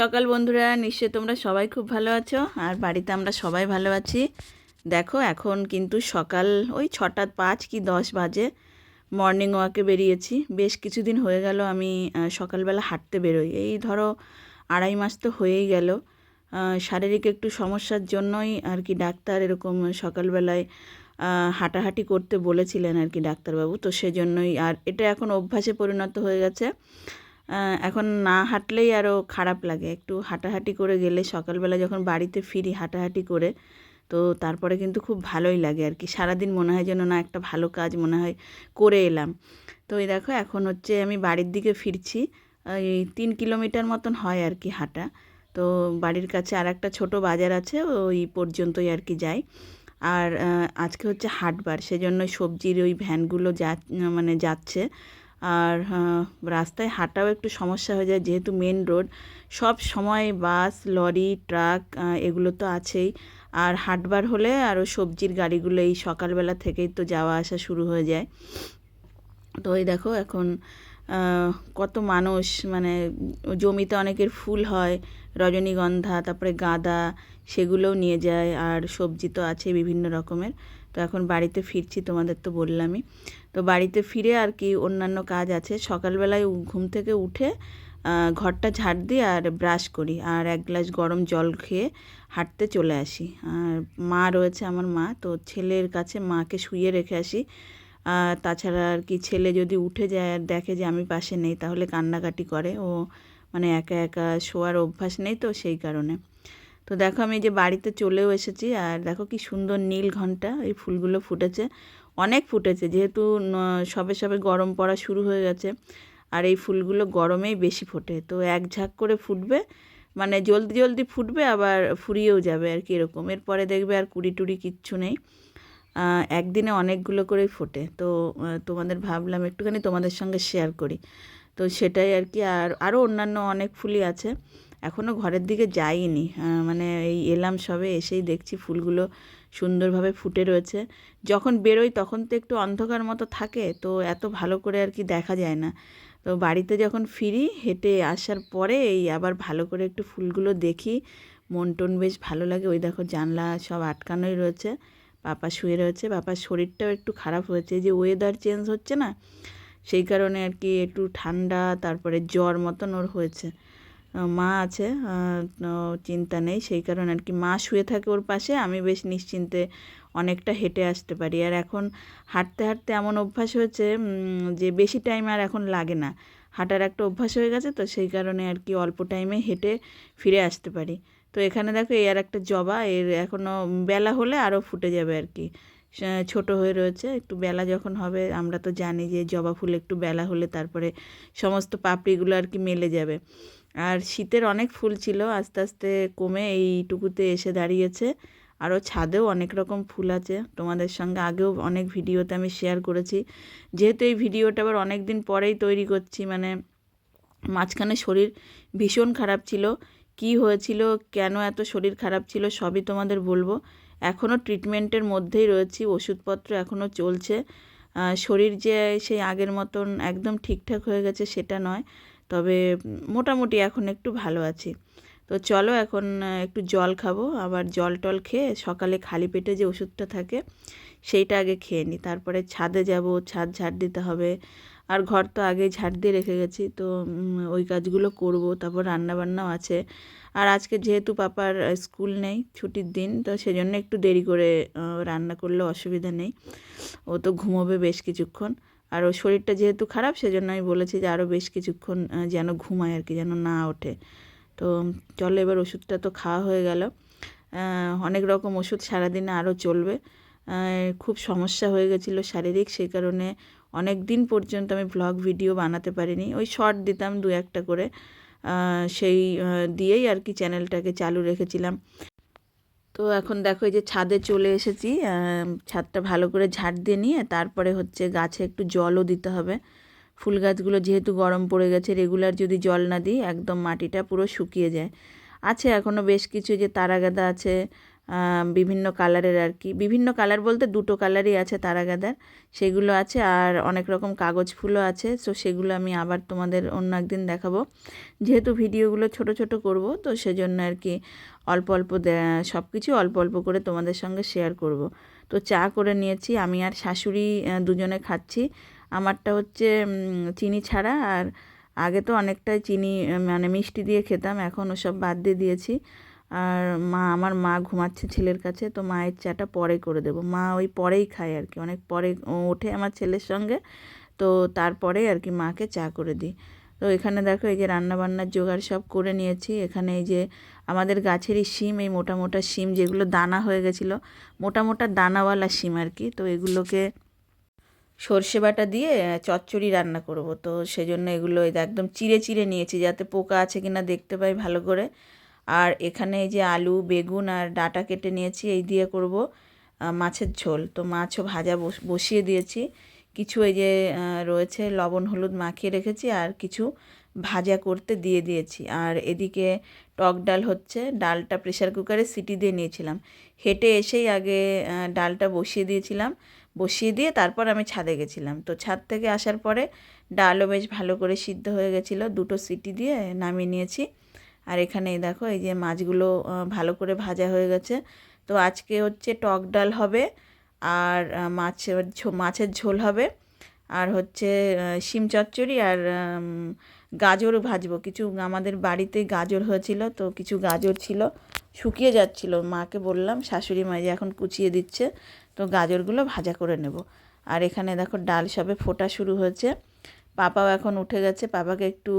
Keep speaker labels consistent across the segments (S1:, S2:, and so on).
S1: সকাল বন্ধুরা, নিশ্চয়ই তোমরা সবাই খুব ভালো আছো, আর বাড়িতে আমরা সবাই ভালো আছি। দেখো, এখন কিন্তু সকাল ওই ছটা পাঁচ কি দশ বাজে মর্নিং ওয়াকে বেরিয়েছি। বেশ কিছুদিন হয়ে গেল আমি সকালবেলা হাঁটতে বেরোই। এই ধরো আড়াই মাস তো হয়েই গেল। শারীরিক একটু সমস্যার জন্যই আর কি ডাক্তার এরকম সকালবেলায় হাঁটাহাঁটি করতে বলেছিলেন আর কি ডাক্তারবাবু। তো সেজন্যই, আর এটা এখন অভ্যাসে পরিণত হয়ে গেছে। এখন না হাঁটলেই আরও খারাপ লাগে। একটু হাঁটাহাঁটি করে গেলে সকালবেলা যখন বাড়িতে ফিরি হাঁটাহাঁটি করে, তো তারপরে কিন্তু খুব ভালোই লাগে আর কি। সারাদিন মনে হয় যেন না একটা ভালো কাজ মনে হয় করে এলাম। তো এই দেখো, এখন হচ্ছে আমি বাড়ির দিকে ফিরছি। এই তিন কিলোমিটার মতন হয় আর কি হাঁটা। তো বাড়ির কাছে আর একটা ছোটো বাজার আছে, ওই পর্যন্তই আর কি যাই। আর আজকে হচ্ছে হাটবার সেজন্য সবজির ওই ভ্যানগুলো যা মানে যাচ্ছে। আর রাস্তায় হাঁটাও একটু সমস্যা হয়ে যায় যেহেতু মেন রোড সব সময় বাস, লরি, ট্রাক এগুলো তো আছেই। আর হাটবার হলে আরও সবজির গাড়িগুলো এই সকালবেলা থেকেই তো যাওয়া আসা শুরু হয়ে যায়। তো এই দেখো এখন কত মানুষ মানে জমিতে অনেকের ফুল হয়, রজনীগন্ধা, তারপরে গাঁদা, সেগুলোও নিয়ে যায়। আর সবজি তো আছে বিভিন্ন রকমের। তো এখন বাড়িতে ফিরছি, তোমাদের তো বললামই। তো বাড়িতে ফিরে আর কি অন্যান্য কাজ আছে। সকালবেলায় ঘুম থেকে উঠে ঘরটা ঝাড় দিই আর ব্রাশ করি আর এক গ্লাস গরম জল খেয়ে হাঁটতে চলে আসি। আর মা রয়েছে আমার মা, তো ছেলের কাছে মাকে শুয়ে রেখে আসি। তাছাড়া আর কি ছেলে যদি উঠে যায় আর দেখে যে আমি পাশে নেই, তাহলে কান্নাকাটি করে। ও মানে একা একা শোয়ার অভ্যাস নেই তো সেই কারণে। তো দেখো আমি এই যে বাড়িতে চলেও এসেছি আর দেখো কি সুন্দর নীল ঘণ্টা, এই ফুলগুলো ফুটেছে। অনেক ফুটেছে, যেহেতু সবে সবে গরম পড়া শুরু হয়ে গেছে আর এই ফুলগুলো গরমেই বেশি ফোটে। তো এক ঝাঁক করে ফুটবে মানে জলদি জলদি ফুটবে আবার ফুরিয়েও যাবে আর কি এরকম। এরপরে দেখবে আর কুড়ি টুড়ি কিচ্ছু নেই। একদিনে অনেকগুলো করেই ফোটে। তো তোমাদের ভাবলাম একটুখানি তোমাদের সঙ্গে শেয়ার করি। তো সেটাই আর কি। আর আরও অন্যান্য অনেক ফুলই আছে। এখনও ঘরের দিকে যাইনি। মানে এই এলাম সবে, এসেই দেখছি ফুলগুলো সুন্দরভাবে ফুটে রয়েছে। যখন বেরোই তখন তো একটু অন্ধকার মতো থাকে, তো এত ভালো করে আর কি দেখা যায় না। তো বাড়িতে যখন ফিরি, হেঁটে আসার পরে এই আবার ভালো করে একটু ফুলগুলো দেখি। মন টন বেশ ভালো লাগে। ওই দেখো জানলা সব আটকানোই রয়েছে, পাপা শুয়ে রয়েছে। পাপার শরীরটাও একটু খারাপ হয়েছে। যে ওয়েদার চেঞ্জ হচ্ছে না, সেই কারণে আর কি একটু ঠান্ডা, তারপরে জ্বর মতন ওর হয়েছে। মা আছে চিন্তা নেই, সেই কারণে আর কি মা শুয়ে থাকে ওর পাশে, আমি বেশ নিশ্চিন্তে অনেকটা হেঁটে আসতে পারি। আর এখন হাঁটতে হাঁটতে এমন অভ্যাস হয়েছে যে বেশি টাইম আর এখন লাগে না। হাঁটার একটা অভ্যাস হয়ে গেছে, তো সেই কারণে আর কি অল্প টাইমে হেঁটে ফিরে আসতে পারি। তো এখানে দেখো, এই আর একটা জবা, এর এখনও বেলা হলে আরও ফুটে যাবে আর কি ছোট হয়ে রয়েছে, একটু বেলা যখন হবে, আমরা তো জানি যে জবা ফুল একটু বেলা হলে তারপরে সমস্ত পাপড়িগুলো আর কি মেলে যাবে। আর শীতের অনেক ফুল ছিল, আস্তে আস্তে কমে এইটুকুতে এসে দাঁড়িয়েছে। আরও ছাদেও অনেক রকম ফুল আছে। তোমাদের সঙ্গে আগেও অনেক ভিডিওতে আমি শেয়ার করেছি। যেহেতু এই ভিডিওটা আবার অনেক দিন পরেই তৈরি করছি মানে মাঝখানে শরীর ভীষণ খারাপ ছিল। কি হয়েছিল, কেন এত শরীর খারাপ ছিল, সবই তোমাদের বলব। এখনও ট্রিটমেন্টের মধ্যেই রয়েছি, ওষুধপত্র এখনও চলছে। শরীর যে সেই আগের মতন একদম ঠিকঠাক হয়ে গেছে সেটা নয়। তবে মোটামুটি এখন একটু ভালো আছি। তো চলো এখন একটু জল খাব। আবার জল টল খেয়ে সকালে খালি পেটে যে ওষুধটা থাকে, সেইটা আগে খেয়ে নিই তারপরে ছাদে যাব, ছাদ ঝাড় দিতে হবে। আর ঘর তো আগেই ঝাড় দিয়ে রেখে গেছি, তো ওই কাজগুলো করব। তারপর রান্না বান্নাও আছে। আর আজকে যেহেতু পাপার স্কুল নেই, ছুটির দিন, তো সেজন্য একটু দেরি করে রান্না করলে অসুবিধা নেই। ও তো ঘুমোবে বেশ কিছুক্ষণ। আর ওর শরীরটা যেহেতু খারাপ, সেজন্য আমি বলেছি যে আরও বেশ কিছুক্ষণ যেন ঘুমায় আর কি, যেন না ওঠে। তো চলো এবার ওষুধটা তো খাওয়া হয়ে গেল। অনেক রকম ওষুধ সারাদিনে আরও চলবে। খুব সমস্যা হয়ে গেছিল শারীরিক, সেই কারণে অনেক দিন পর্যন্ত আমি ব্লগ ভিডিও বানাতে পারিনি। ওই শর্ট দিতাম দু একটা করে। সেই দিয়েই আর কি চ্যানেলটাকে চালু রেখেছিলাম। তো এখন দেখো এই যে ছাদে চলে এসেছি ছাদটা ভালো করে ঝাড় দিয়ে নিয়ে তারপরে হচ্ছে গাছে একটু জলও দিতে হবে। ফুল গাছগুলো যেহেতু গরম পড়ে গেছে রেগুলার যদি জল না দিই একদম মাটিটা পুরো শুকিয়ে যায়। আছে এখনও বেশ কিছু যে তারা গাঁদা আছে বিভিন্ন কালারের আর কি। বিভিন্ন কালার বলতে দুটো কালারই আছে তারা গাদার সেগুলো আছে আর অনেক রকম কাগজ ফুলও আছে। সো সেগুলো আমি আবার তোমাদের অন্য একদিন দেখাবো। যেহেতু ভিডিওগুলো ছোট ছোট করব, তো সেজন্য আর কি অল্প অল্প সব কিছু অল্প অল্প করে তোমাদের সঙ্গে শেয়ার করব। তো চা করে নিয়েছি, আমি আর শাশুড়ি দুজনে খাচ্ছি। আমারটা হচ্ছে চিনি ছাড়া আর আগে তো অনেকটাই চিনি মানে মিষ্টি দিয়ে খেতাম, এখন ওসব বাদ দিয়ে দিয়েছি। আর মা, আমার মা ঘুমাচ্ছে ছেলের কাছে, তো মায়ের চাটা পরে করে দেবো। মা ওই পরেই খায় আর কি, অনেক পরে ওঠে আমার ছেলের সঙ্গে, তো তারপরে আর কি মাকে চা করে দিই। তো এখানে দেখো, এই যে রান্না বান্নার জোগাড় সব করে নিয়েছি। এখানে এই যে আমাদের গাছেরই শিম, এই মোটা মোটা শিম যেগুলো দানা হয়ে গেছিল, মোটা মোটা দানাওয়ালা শিম আর কি, তো এগুলোকে সর্ষে বাটা দিয়ে চচ্চড়ি রান্না করব। তো সেজন্য এগুলো একদম চিড়ে চিড়ে নিয়েছি, যাতে পোকা আছে কিনা দেখতে পাই ভালো করে। আর এখানে এই যে আলু, বেগুন আর ডাঁটা কেটে নিয়েছি, এই দিয়ে করব মাছের ঝোল। তো মাছও ভাজা বস- বসিয়ে দিয়েছি। কিছু এই যে রয়েছে লবণ, হলুদ মাখিয়ে রেখেছি আর কিছু ভাজা করতে দিয়ে দিয়েছি। আর এদিকে টক ডাল হচ্ছে, ডালটা প্রেশার কুকারে সিটি দিয়ে নিয়েছিলাম। হেঁটে এসেই আগে ডালটা বসিয়ে দিয়েছিলাম। বসিয়ে দিয়ে তারপর আমি ছাদে গেছিলাম। তো ছাদ থেকে আসার পরে ডালও বেশ ভালো করে সিদ্ধ হয়ে গেছিল। দুটো সিটি দিয়ে নামিয়ে নিয়েছি। আর এখানে দেখো, এই যে মাছগুলো ভালো করে ভাজা হয়ে গেছে। তো আজকে হচ্ছে টক ডাল হবে আর মাছের মাছের ঝোল হবে। আর হচ্ছে শিম চচ্চড়ি আর গাজর ভাজবো। কিছু আমাদের বাড়িতে গাজর হয়েছিল, তো কিছু গাজর ছিল, শুকিয়ে যাচ্ছিল। মাকে বললাম, শাশুড়ি মা যে এখন কুচিয়ে দিচ্ছে, তো গাজরগুলো ভাজা করে নেব। আর এখানে দেখো, ডাল সবে ফোটা শুরু হয়েছে। পাপাও এখন উঠে গেছে। পাপাকে একটু,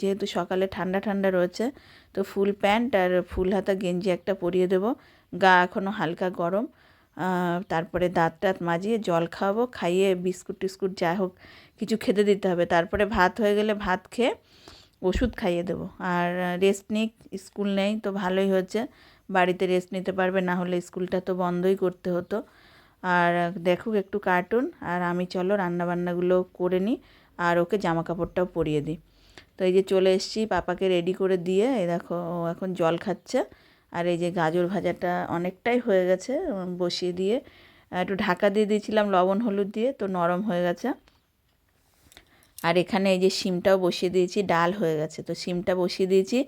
S1: যেহেতু সকালে ঠান্ডা ঠান্ডা রয়েছে, তো ফুল প্যান্ট আর ফুল হাতা গেঞ্জি একটা পরিয়ে দেবো। গা এখনও হালকা গরম। তারপরে দাঁত টাত মাজিয়ে জল খাওয়াবো, খাইয়ে বিস্কুট টিস্কুট যা হোক কিছু খেতে দিতে হবে। তারপরে ভাত হয়ে গেলে ভাত খেয়ে ওষুধ খাইয়ে দেবো। আর রেস্ট নিক, স্কুল নেই তো ভালোই হয়েছে বাড়িতে রেস্ট নিতে পারবে, না হলে স্কুলটা তো বন্ধই করতে হতো। আর দেখুক একটু কার্টুন আর আমি চলো রান্নাবান্নাগুলো করে নিই। আর ওকে জামা কাপড়টাও পরিয়ে দিই। তো এই যে চলে এসেছি, পাপাকে রেডি করে দিয়ে, এই দেখো ও এখন জল খাচ্ছে। আর এই যে গাজর ভাজাটা অনেকটাই হয়ে গেছে বসিয়ে দিয়ে। একটু ঢাকা দিয়ে দিয়েছিলাম লবণ, হলুদ দিয়ে, তো নরম হয়ে গেছে। আর এখানে এই যে শিমটাও বসিয়ে দিয়েছি, ডাল হয়ে গেছে। তো শিমটা বসিয়ে দিয়েছি,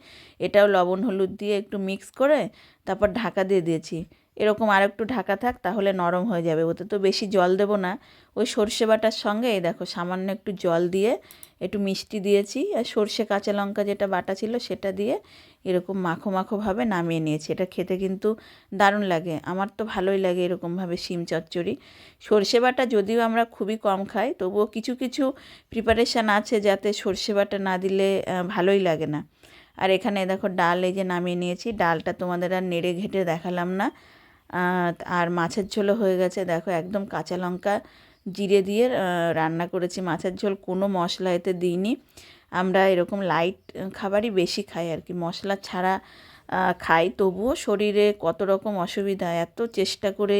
S1: এটাও লবণ, হলুদ দিয়ে একটু মিক্স করে তারপর ঢাকা দিয়ে দিয়েছি। এরকম আর একটু ঢাকা থাক, তাহলে নরম হয়ে যাবে। ওতে তো বেশি জল দেবো না। ওই সর্ষে বাটার সঙ্গে, এই দেখো, সামান্য একটু জল দিয়ে, একটু মিষ্টি দিয়েছি। আর সর্ষে কাঁচা লঙ্কা যেটা বাটা ছিল, সেটা দিয়ে এরকম মাখো মাখোভাবে নামিয়ে নিয়েছি। এটা খেতে কিন্তু দারুণ লাগে। আমার তো ভালোই লাগে এরকমভাবে শিম চচ্চড়ি। সর্ষে বাটা যদিও আমরা খুবই কম খাই, তবুও কিছু কিছু প্রিপারেশান আছে যাতে সর্ষে বাটা না দিলে ভালোই লাগে না। আর এখানে দেখো ডাল এই যে নামিয়ে নিয়েছি। ডালটা তোমাদের আর নেড়ে ঘেটে দেখালাম না। আর মাছের ঝোলও হয়ে গেছে। দেখো, একদম কাঁচা লঙ্কা জিরে দিয়ে রান্না করেছি। মাছের ঝোল কোনো মশলা এতে দিইনি। আমরা এরকম লাইট খাবারই বেশি খাই আর কি। মশলা ছাড়া খাই। তবুও শরীরে কত রকম অসুবিধা, এত চেষ্টা করে,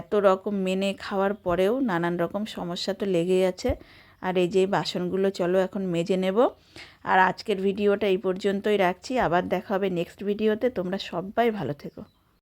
S1: এত রকম মেনে খাওয়ার পরেও নানান রকম সমস্যা তো লেগেই আছে। আর এই যে বাসনগুলো, চলো এখন মেজে নেব। আর আজকের ভিডিওটা এই পর্যন্তই রাখছি। আবার দেখা হবে নেক্সট ভিডিওতে তোমরা সবাই ভালো থেকো।